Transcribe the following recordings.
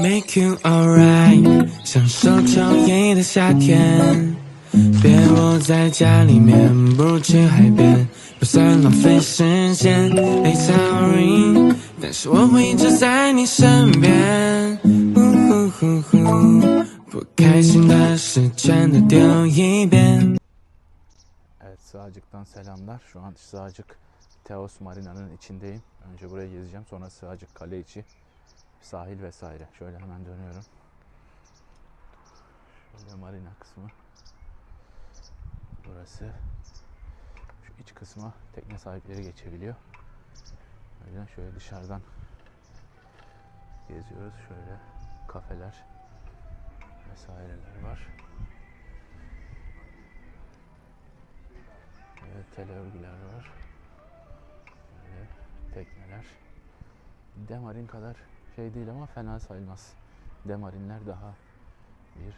make you alright，享受秋意的夏天。别窝在家里面，不如去海边，不算浪费时间。Hey sorry，但是我会一直在你身边。呼呼呼呼，不开心的事全都丢一边。Sahil vesaire. Şöyle hemen dönüyorum. Şöyle marina kısmı. Burası. Şu iç kısma tekne sahipleri geçebiliyor. O şöyle dışarıdan geziyoruz. Şöyle kafeler vesaireler var. Evet, tel örgüler var. Böyle tekneler. Demarin kadar şey değil ama fena sayılmaz. Demarinler daha bir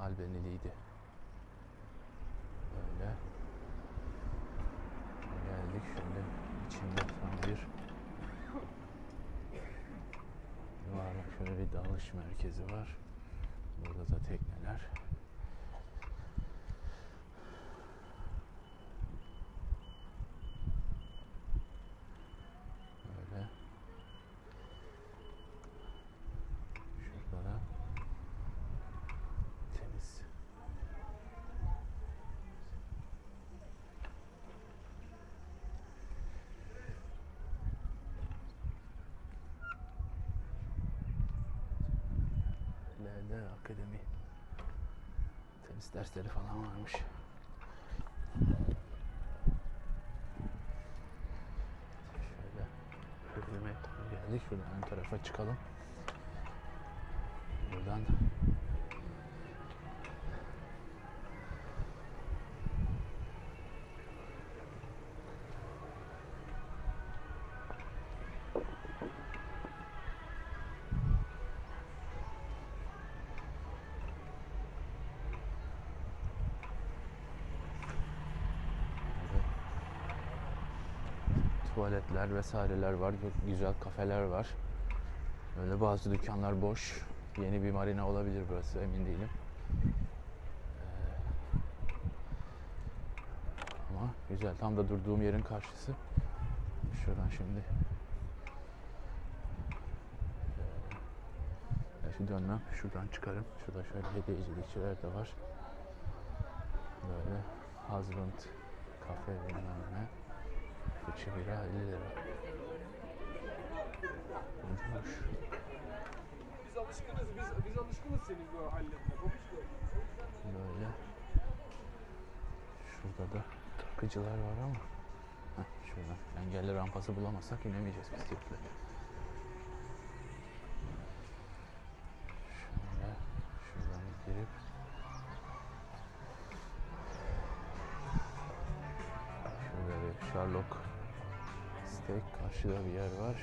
albeniliydi. Böyle. Geldik şöyle içinde tam bir yuvarlak şöyle bir dalış merkezi var. Burada da tekneler. Böyle. Şurada da temiz. LD Akademi. Tenis dersleri falan varmış. Şöyle Hürriyeme geldik. Şuradan ön tarafa çıkalım. Buradan tuvaletler vesaireler var. Gü- Güzel kafeler var. Böyle bazı dükkanlar boş. Yeni bir marina olabilir burası emin değilim. Ee, Ama güzel. Tam da durduğum yerin karşısı. Şuradan şimdi Ee, şu dönmem. Şuradan çıkarım. Şurada şöyle hediyecilikçiler de var. Böyle husband kafe bilmem ne. Fıçı bira 50 lira. Ucumuş. Biz alışkınız, biz, biz alışkınız senin bu hallerine. Böyle. Şurada da takıcılar var ama. Heh, şuradan engelli rampası bulamazsak inemeyeceğiz bisikletle. Şöyle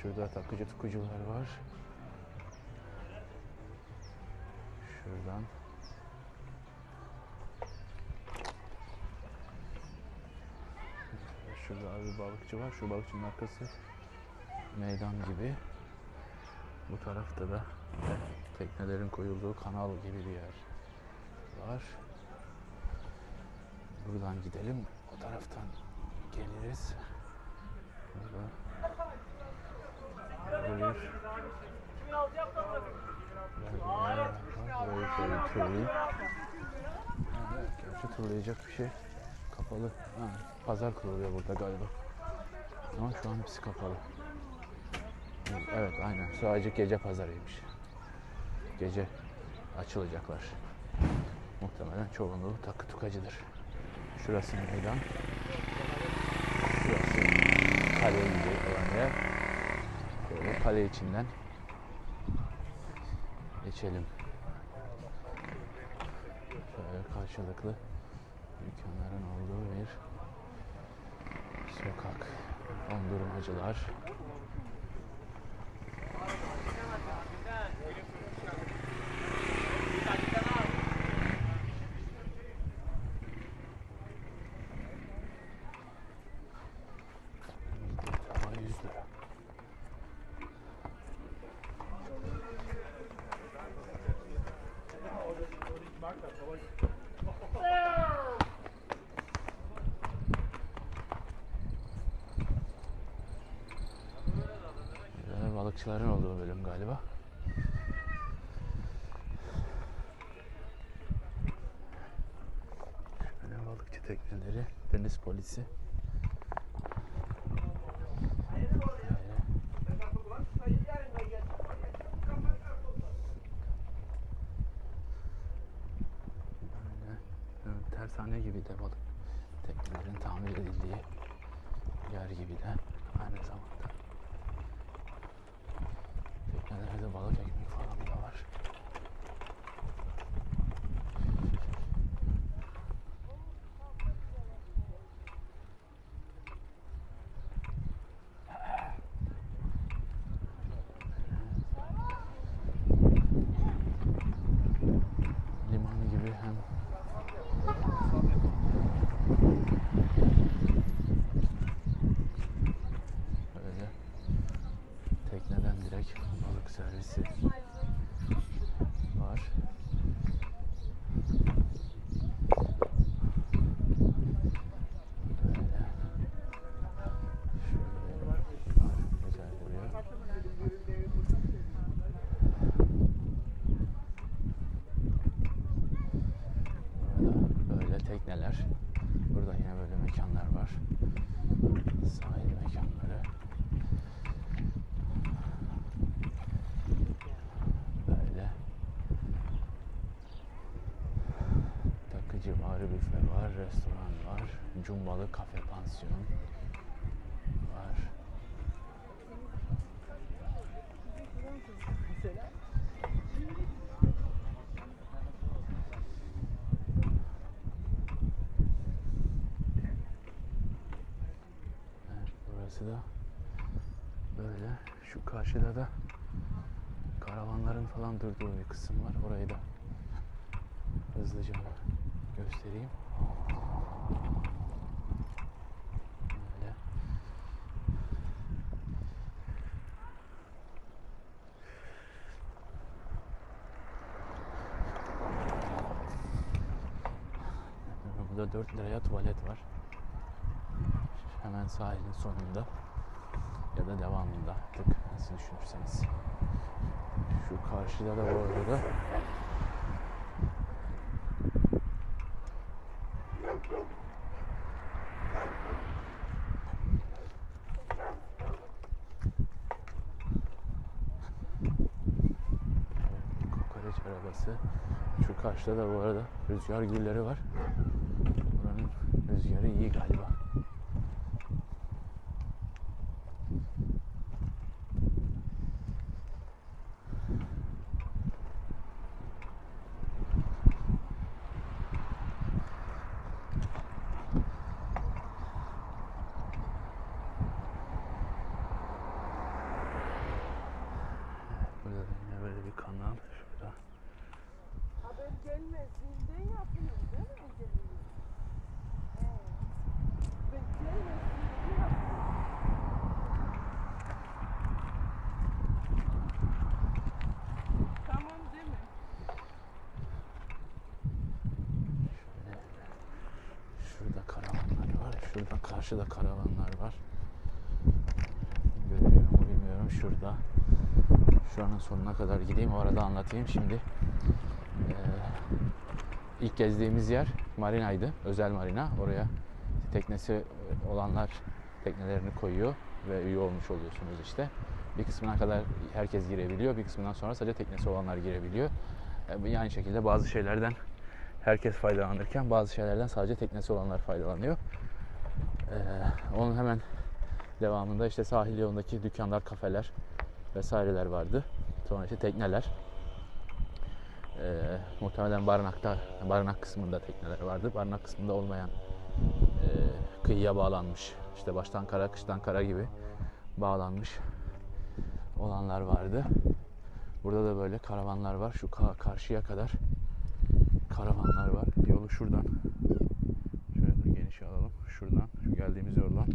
Şurada takıcı tukucular var. Şuradan Şurada bir balıkçı var. Şu balıkçının arkası meydan gibi. Bu tarafta da teknelerin koyulduğu kanal gibi bir yer var. Buradan gidelim. O taraftan geliriz. Burada bir Böyle şöyle. Evet, Gerçi turlayacak bir şey kapalı. Ha, pazar kuruluyor burada galiba. Ama şu an hepsi kapalı. Evet aynen. Sadece gece pazarıymış. Gece açılacaklar. Muhtemelen çoğunluğu takı tukacıdır. Şurası meydan. Şurası kale gibi olan yer. Böyle kale içinden geçelim. Şöyle karşılıklı dükkanların olduğu bir sokak. Dondurmacılar. Balıkçıların olduğu bölüm galiba. Şöyle balıkçı tekneleri, deniz polisi. Tersane gibi de balık teknelerin tamir edildiği yer gibi de aynı zamanda. Hadi hadi balık ek. Balık servisi var. Böyle şöyle var. Güzel duruyor. Burada böyle tekneler. Burada yine böyle mekanlar var. Sahil mekanları. Böyle. Var, büfe var, restoran var. Cumbalı kafe pansiyon var. Evet, burası da böyle. Şu karşıda da karavanların falan durduğu bir kısım var. Orayı da hızlıca göstereyim. Böyle. Burada 4 liraya tuvalet var. Hemen sahilin sonunda ya da devamında artık nasıl düşünürseniz. Şu karşıda da bu arada Kokoreç arabası. Şu karşıda da bu arada rüzgar gülleri var. Buranın rüzgarı iyi galiba. Burada da yine böyle bir kanal. Şurada. Haber gelmesinden yapılır değil mi Ece'nin? Evet. Ben gelmesinden yapılır. Tamam değil mi? Şurada karavanlar var. Şurada karşıda karavanlar var. Görünüyor mu bilmiyorum. Şurada. Şuranın sonuna kadar gideyim. O arada anlatayım. Şimdi eee, ilk gezdiğimiz yer marinaydı. Özel marina. Oraya teknesi olanlar teknelerini koyuyor ve üye olmuş oluyorsunuz işte. Bir kısmına kadar herkes girebiliyor. Bir kısmından sonra sadece teknesi olanlar girebiliyor. E, Aynı şekilde bazı şeylerden herkes faydalanırken bazı şeylerden sadece teknesi olanlar faydalanıyor. Ee, onun hemen devamında işte sahil yolundaki dükkanlar, kafeler vesaireler vardı. Sonra işte tekneler. Ee, muhtemelen barınakta, barınak kısmında tekneler vardı. Barınak kısmında olmayan e, kıyıya bağlanmış. işte baştan kara, kıştan kara gibi bağlanmış olanlar vardı. Burada da böyle karavanlar var. Şu ka- karşıya kadar karavanlar var. Yolu şuradan şöyle geniş alalım. Şuradan şu geldiğimiz yoldan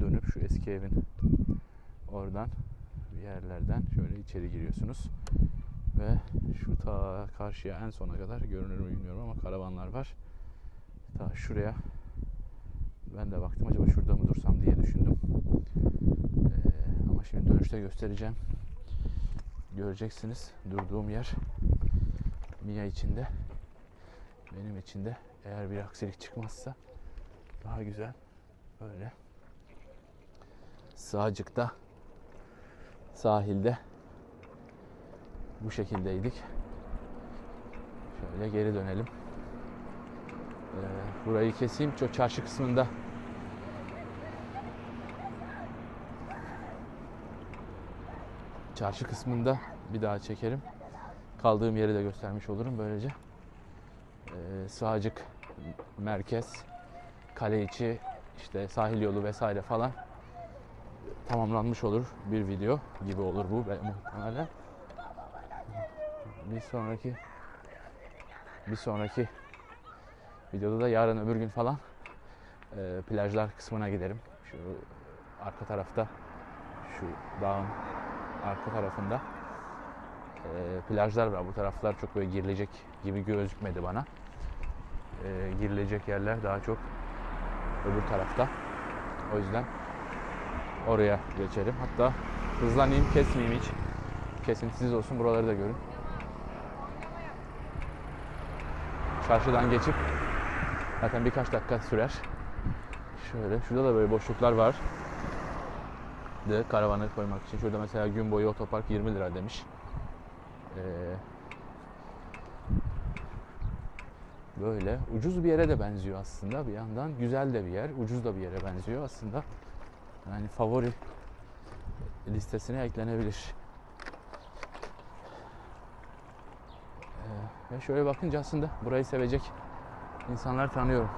dönüp şu eski evin oradan bir yerlerden şöyle içeri giriyorsunuz. Ve şu ta karşıya en sona kadar görünür mü bilmiyorum ama karavanlar var. Ta şuraya ben de baktım acaba şurada mı dursam diye düşündüm. Ee, ama şimdi dönüşte göstereceğim. göreceksiniz durduğum yer Mia içinde benim içinde eğer bir aksilik çıkmazsa daha güzel böyle sağcıkta sahilde bu şekildeydik. Şöyle geri dönelim. Ee, burayı keseyim. Çok çarşı kısmında çarşı kısmında bir daha çekerim. Kaldığım yeri de göstermiş olurum böylece. Ee, sağcık merkez, kale içi, işte sahil yolu vesaire falan tamamlanmış olur bir video gibi olur bu muhtemelen. Bir sonraki bir sonraki videoda da yarın öbür gün falan e, plajlar kısmına giderim. Şu arka tarafta şu dağın arka tarafında e, plajlar var. Bu taraflar çok böyle girilecek gibi gözükmedi bana. E, girilecek yerler daha çok öbür tarafta. O yüzden oraya geçelim. Hatta hızlanayım, kesmeyeyim hiç. Kesintisiz olsun. Buraları da görün. Çarşıdan geçip zaten birkaç dakika sürer. Şöyle, şurada da böyle boşluklar var. De karavanı koymak için. Şurada mesela gün boyu otopark 20 lira demiş. Ee, böyle ucuz bir yere de benziyor aslında bir yandan. Güzel de bir yer, ucuz da bir yere benziyor aslında. Yani favori listesine eklenebilir. Ee, ve şöyle bakınca aslında burayı sevecek insanlar tanıyorum.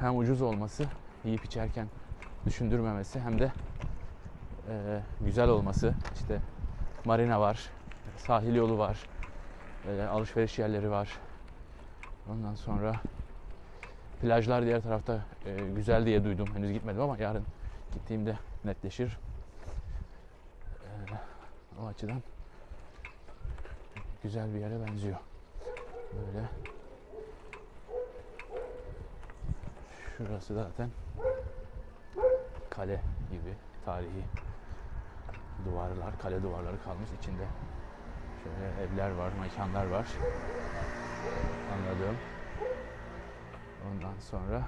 Hem ucuz olması, yiyip içerken düşündürmemesi hem de e, güzel olması. İşte marina var, sahil yolu var, e, alışveriş yerleri var. Ondan sonra plajlar diğer tarafta e, güzel diye duydum. Henüz gitmedim ama yarın gittiğimde netleşir. E, o açıdan güzel bir yere benziyor. Böyle. Şurası zaten kale gibi tarihi duvarlar, kale duvarları kalmış içinde. Şöyle evler var, mekanlar var. Anladım. Ondan sonra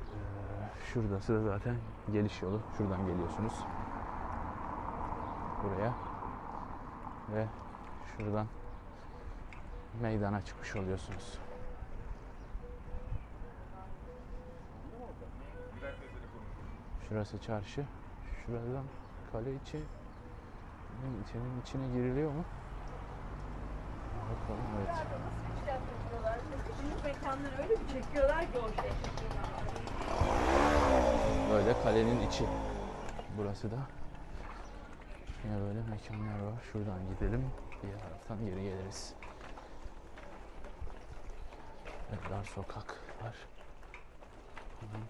Ee, şurası da zaten geliş yolu. Şuradan geliyorsunuz. Buraya. Ve şuradan meydana çıkmış oluyorsunuz. Şurası çarşı. Şuradan kale içi. İçerinin içine giriliyor mu? Bakalım evet. Büyük mekanları öyle bir çekiyorlar ki o şey. Böyle kalenin içi. Burası da. Yine böyle mekanlar var. Şuradan gidelim. Diğer taraftan geri geliriz. Evet, dar sokak var. Tamam.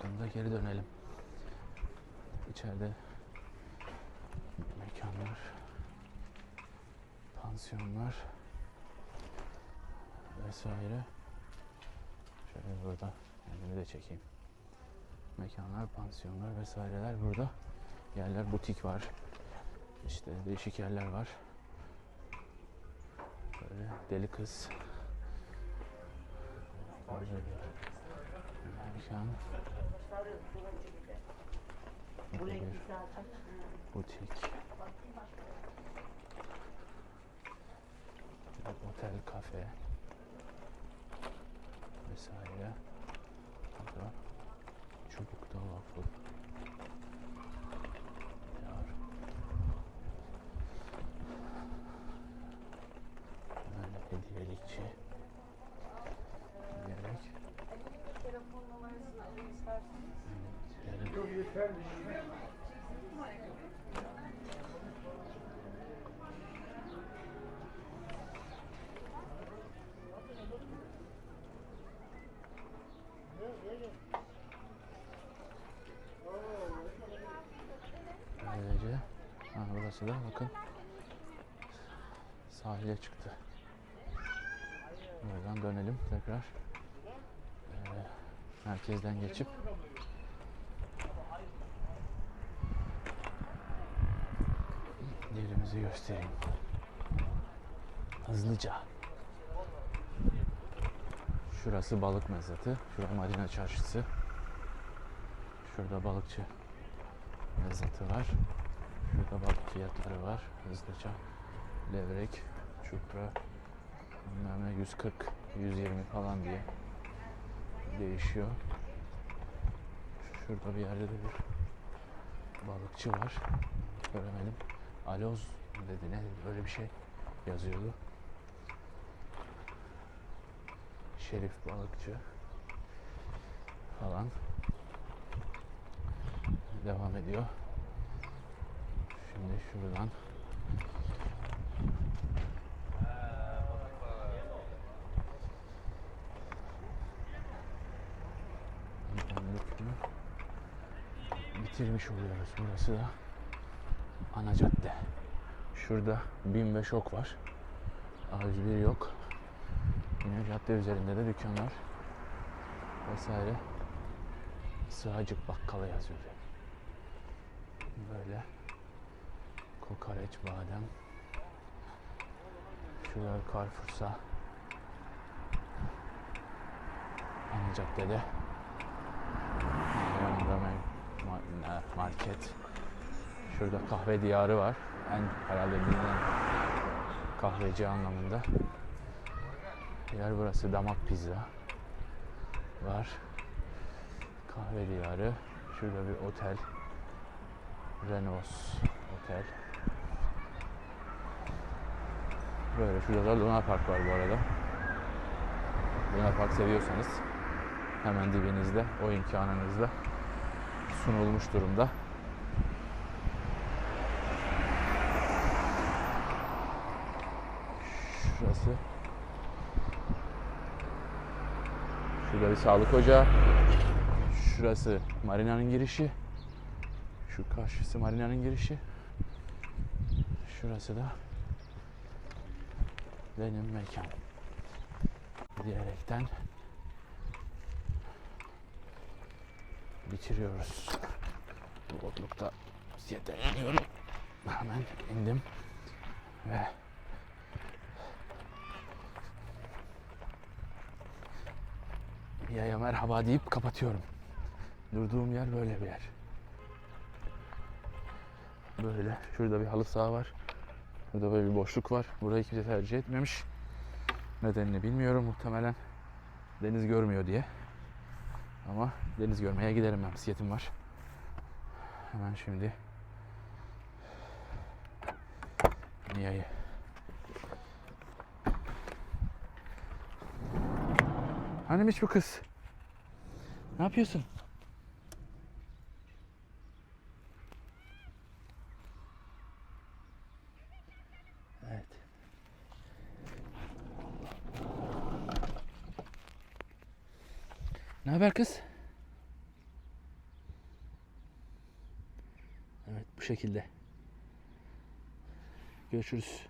Şuradan da geri dönelim. İçeride mekanlar, pansiyonlar vesaire. Şöyle burada kendimi de çekeyim. Mekanlar, pansiyonlar vesaireler burada. Yerler butik var. İşte değişik yerler var. Böyle deli kız. Böyle yani. Burada bir butik. Otel kafe. Vesaire. Burada çubukta waffle. Böylece ha, burası da bakın sahile çıktı. Buradan dönelim tekrar. Ee, merkezden geçip yerimizi göstereyim. Hızlıca. Şurası balık mezatı. Şurada marina çarşısı. Şurada balıkçı mezatı var. Şurada balık fiyatları var. Hızlıca. Levrek, çupra, bilmem ne 140, 120 falan diye değişiyor. Şurada bir yerde de bir balıkçı var. Göremedim. Aloz dedi ne öyle bir şey yazıyordu. Şerif balıkçı falan devam ediyor. Şimdi şuradan bitirmiş oluyoruz. Burası da ana cadde. Şurada BİM ve şok var. A101 yok. Yine cadde üzerinde de dükkanlar vesaire. Sığacık bakkala yazıyor. Böyle kokoreç, badem. Şurada Carrefour'sa ana caddede yanında market. Şurada kahve diyarı var. En herhalde bilinen kahveci anlamında. Yer burası damak pizza var. Kahve diyarı. Şurada bir otel. Renos Otel. Böyle şurada da Luna Park var bu arada. Luna Park seviyorsanız hemen dibinizde o imkanınızda sunulmuş durumda. Şurası. Şurada bir sağlık ocağı. Şurası marinanın girişi. Şu karşısı marinanın girişi. Şurası da benim mekan. Diyerekten bitiriyoruz. Bu otlukta yeter iniyorum. Hemen indim ve Yaya merhaba deyip kapatıyorum. Durduğum yer böyle bir yer. Böyle. Şurada bir halı saha var. Burada böyle bir boşluk var. Burayı kimse tercih etmemiş. Nedenini bilmiyorum muhtemelen. Deniz görmüyor diye. Ama deniz görmeye giderim ben. Bisikletim var. Hemen şimdi Niya'yı Hiç bu kız? Ne yapıyorsun? Evet. Ne haber kız? Evet bu şekilde. Görüşürüz.